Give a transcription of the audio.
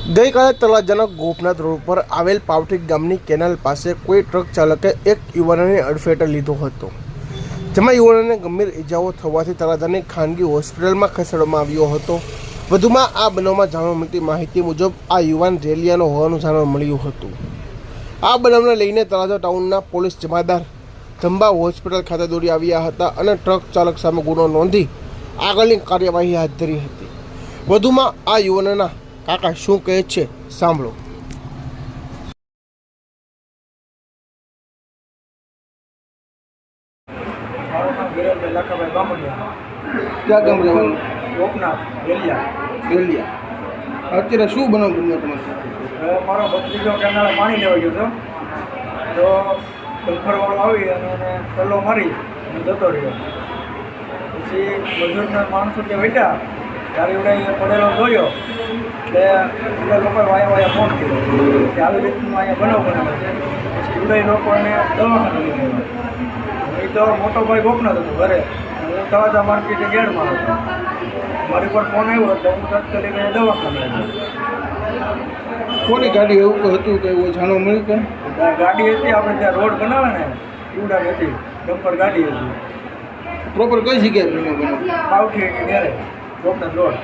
ગઈકાલે તળાજાના ગોપનાથ રોડ પર આવેલ પાવઠી ગામની કેનાલ પાસે કોઈ ટ્રક ચાલકે એક યુવાનને અડફેટે લીધો હતો. જેમાં યુવાનને ગંભીર ઇજાઓ થવાથી તળાજાની ખાનગી હોસ્પિટલમાં ખસેડવામાં આવ્યો હતો. વધુમાં આ બનાવમાં જાણવા મળતી માહિતી મુજબ આ યુવાન રેલિયાનો હોવાનું જાણવા મળ્યું હતું. આ બનાવને લઈને તળાજા ટાઉનના પોલીસ જમાદાર ધંબા હોસ્પિટલ ખાતે દોડી આવ્યા હતા અને ટ્રક ચાલક સામે ગુનો નોંધી આગળની કાર્યવાહી હાથ ધરી હતી. વધુમાં આ યુવાનના કાકા શું કહે છે? સાંભળો. ક્યાં ગામ રહેવાનું? રેલિયા અત્યારે શું બનાવ બન્યો તમારે મારો ભત્રીજો કેનાલે પાણી લેવા ગયો હતો. તો ડમ્ફરવાળો આવી અને એને મારી અને જતો રહ્યો. પછી મજૂરના માણસો ત્યાં વેઠા ત્યારે એવડે અહીંયા પડેલો જોયો. એટલે લોકોએ વાયા વાયા ફોન કર્યો. કે આવી રીતનું અહીંયા બનાવ બનાવે છે. પછી એવડે લોકોને દવાખાને લઈ ગયા એ તો મોટો ભાઈ ગોપનાથ હતો ઘરે. હું તળાજા માર્કેટે ગેડમાં હતો. મારી પર ફોન આવ્યો એટલે હું તાત્કાલિક અહીંયા દવાખાને કોની ગાડી એવું કોઈ હતું કે એવું જાણવા મળ્યું કે? ગાડી હતી આપણે ત્યાં રોડ બનાવે ને ઈવડા હતી. ડમ્પર ગાડી હતી. પ્રોપર કઈ જગ્યાએ બનાવ બનાવ પાવઠી ઘેરે. ચોપડા લોટ